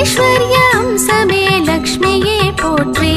ऐश्वर्य सबे लक्ष्मी पोत्री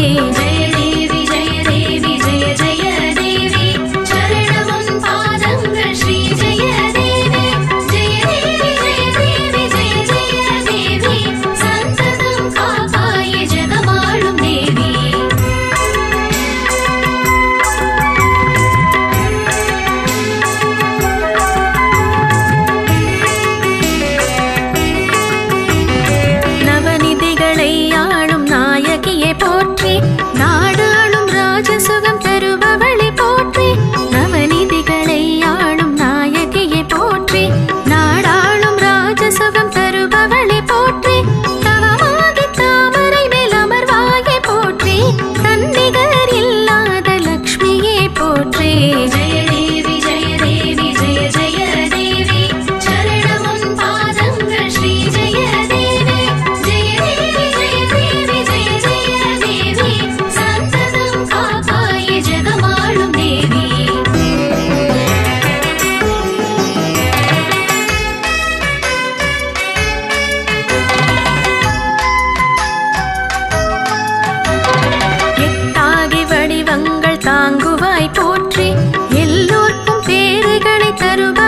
better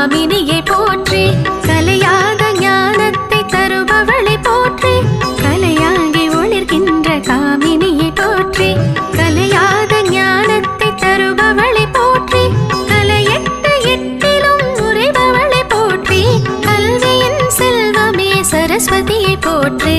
காமினியை போற்றி கலையாத ஞானத்தை தருபவளை போற்றி கலையாகி ஒளிர்கின்ற காமினியை போற்றி கலையாத ஞானத்தை தருபவளை போற்றி கலையெட்டு எட்டிலும் உரைபவளை போற்றி கல்வியின் செல்வமே சரஸ்வதியை போற்றி.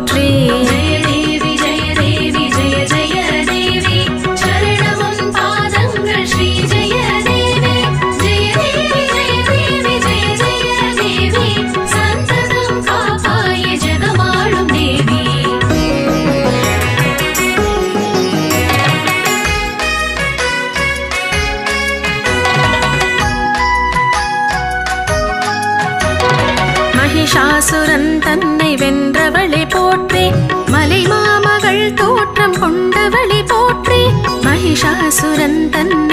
போற்றி సురంతన్న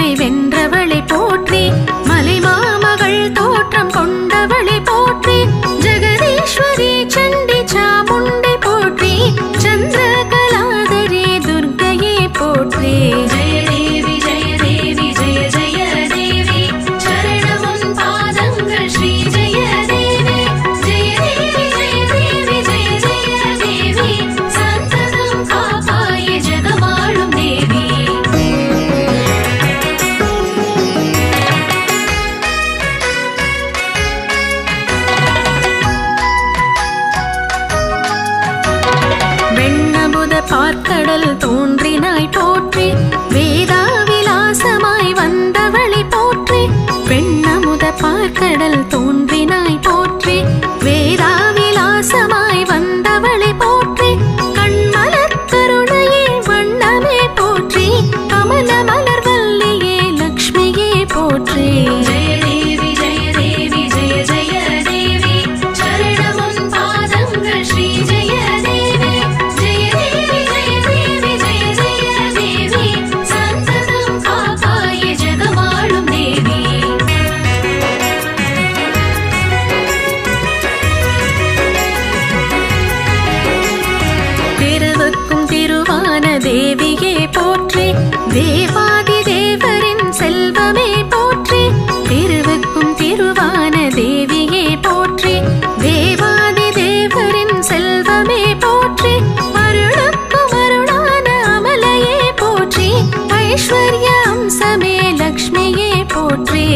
ஐஸ்வர்ய அம்சமே லக்ஷ்மியே போற்றே.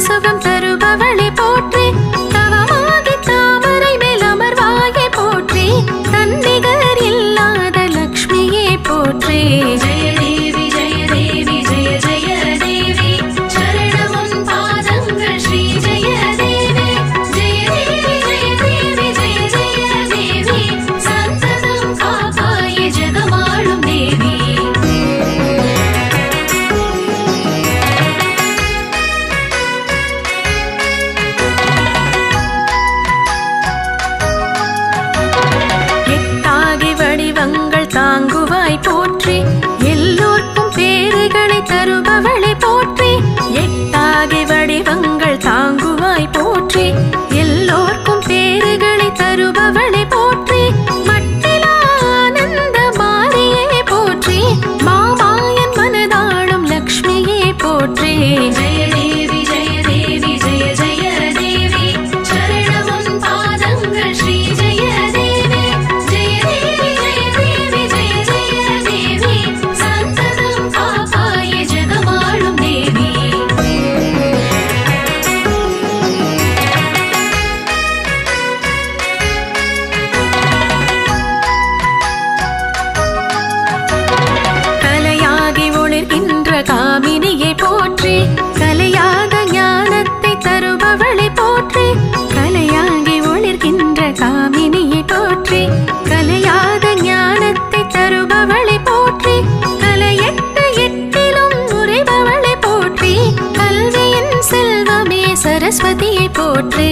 சபம் தருபவளை போட்டு அவளை போற்றி சரஸ்வதியை போற்றி